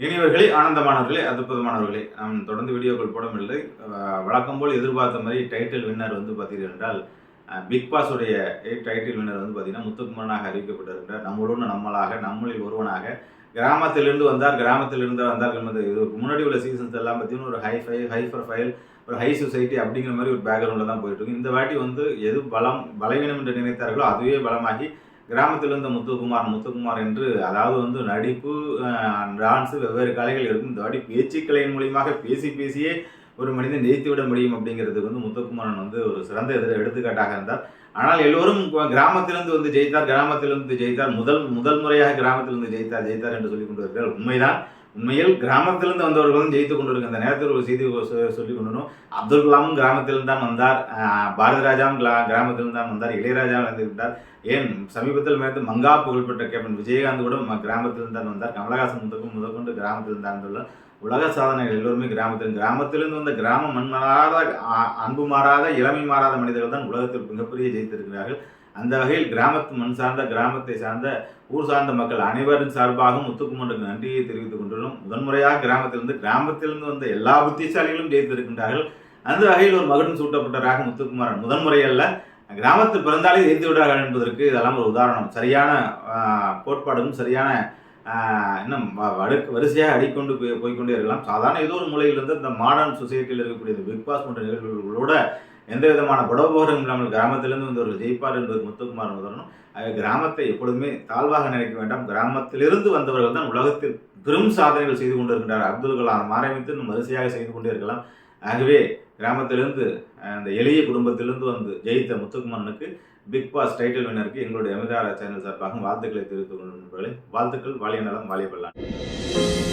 இனியவர்களே ஆனந்தமானவர்களே அற்புதமானவர்களே நாம் தொடர்ந்து வீடியோக்கள் போடவில்லை வழக்கம் போல் எதிர்பார்த்த மாதிரி டைட்டில் வின்னர் வந்து பார்த்தீர்கள் என்றால் அஹ் பிக் பாஸுடைய டைட்டில் வின்னர் வந்து பார்த்தீங்கன்னா முத்துக்குமரனாக அறிவிக்கப்பட்டிருக்கிறார். நம்மளோட நம்மளாக நம்மளில் ஒருவனாக. கிராமத்திலிருந்து வந்தார் கிராமத்திலிருந்து வந்தார் என்பது இதுக்கு முன்னாடி உள்ள சீசன்ஸ் எல்லாம் பார்த்தீங்கன்னா ஒரு ஹை ஃபை ஹை ப்ரொஃபைல் ஒரு ஹை சொசைட்டி அப்படிங்கிற மாதிரி ஒரு பேக்ரவுண்டில் தான் போயிட்டு இருக்கு. இந்த வாட்டி வந்து எது பலம் பலவீனம் என்று நினைத்தார்களோ அதுவே பலமாகி கிராமத்தில் இருந்த முத்துக்குமார் முத்துக்குமார் என்று அதாவது வந்து நடிப்பு டான்ஸு வெவ்வேறு கலைகள் இருக்கும். இந்த வாட்டி பேச்சுக்கலையின் மூலியமாக பேசி பேசியே ஒரு மனிதன் ஜெயித்து விட முடியும் அப்படிங்கிறதுக்கு வந்து முத்துக்குமாரன் வந்து ஒரு சிறந்த எதிர எடுத்துக்காட்டாக இருந்தார். ஆனால் எல்லோரும் கிராமத்திலிருந்து வந்து ஜெயித்தார் கிராமத்திலிருந்து ஜெயித்தார். முதல் முதல் முறையாக கிராமத்திலிருந்து ஜெயித்தார் ஜெயித்தார் என்று சொல்லிக் கொண்டு உண்மைதான். உண்மையில் கிராமத்திலிருந்து வந்தவர்களும் ஜெயித்து கொண்டிருக்க அந்த நேரத்தில் ஒரு செய்தி சொல்லிக் கொண்டனும் அப்துல் கலாமும் கிராமத்திலிருந்து தான் வந்தார். பாரத ராஜாவும் கிராமத்திலிருந்து தான் வந்தார். இளையராஜா வந்திருந்தார் ஏன் சமீபத்தில் மேற்கு மங்கா புகழ்பெற்ற கேப்டன் விஜயகாந்த் கூட ம- கிராமத்திலிருந்து தான் வந்தார். கமலஹாசன் முதற்கும் முதற்கொண்டு கிராமத்திலிருந்து தான் வந்துள்ளார் உலக சாதனைகள் எல்லோருமே கிராமத்தில் கிராமத்திலிருந்து வந்த கிராம மண் மாறாத அன்பு மாறாத இளமை மாறாத மனிதர்கள் தான் உலகத்தில் மிகப்பெரிய ஜெயித்திருக்கிறார்கள். அந்த வகையில் கிராமத்து மண் சார்ந்த கிராமத்தை சார்ந்த ஊர் சார்ந்த மக்கள் அனைவரின் சார்பாகவும் முத்துக்குமருக்கு நன்றியை தெரிவித்துக் கொண்டுள்ளோம். முதன்முறையாக கிராமத்திலிருந்து கிராமத்திலிருந்து வந்த எல்லா புத்திசாலிகளும் ஜெயித்திருக்கின்றார்கள் அந்த வகையில் ஒரு மகன் சூட்டப்பட்டவராக முத்துக்குமாரன். முதன்முறையல்ல கிராமத்து கிராமத்தில் பிறந்தாலே ஜெயித்து விடுறார்கள் என்பதற்கு இதெல்லாம் ஒரு உதாரணம். சரியான கோட்பாடும் சரியான இன்னும் வ- வடு- வரிசையாக அடிக்கொண்டு போய் போய்க்கொண்டே இருக்கலாம். சாதாரண ஏதோ ஒரு மூலையிலிருந்து இந்த மாடர்ன் சொசைட்டியில் இருக்கக்கூடிய பிக் பாஸ் போன்ற நிகழ்வுகளோட எந்த விதமான படோபோகம் இல்லாமல் கிராமத்திலிருந்து வந்தவர்கள் ஜெயிப்பார் என்பது முத்துக்குமார் உதாரணம் ஆக கிராமத்தை எப்பொழுதுமே தாழ்வாக நினைக்க வேண்டாம். கிராமத்திலிருந்து வந்தவர்கள் தான் உலகத்தில் பெரும் சாதனைகள் செய்து கொண்டிருக்கின்றார். அப்துல் கலாம் ஆரம்பித்து இன்னும் வரிசையாக செய்து கொண்டே இருக்கலாம் ஆகவே கிராமத்திலிருந்து அந்த எளிய குடும்பத்திலிருந்து வந்து ஜெயித்த முத்துக்குமரனுக்கு பிக் பாஸ் டைட்டில் வினருக்கு எங்களுடைய அமிதாரா சேனல் சார்பாக வாழ்த்துக்களை தெரிவித்துக் கொள்ளும் வாழ்த்துக்கள். வாலிய நலம் வாலிய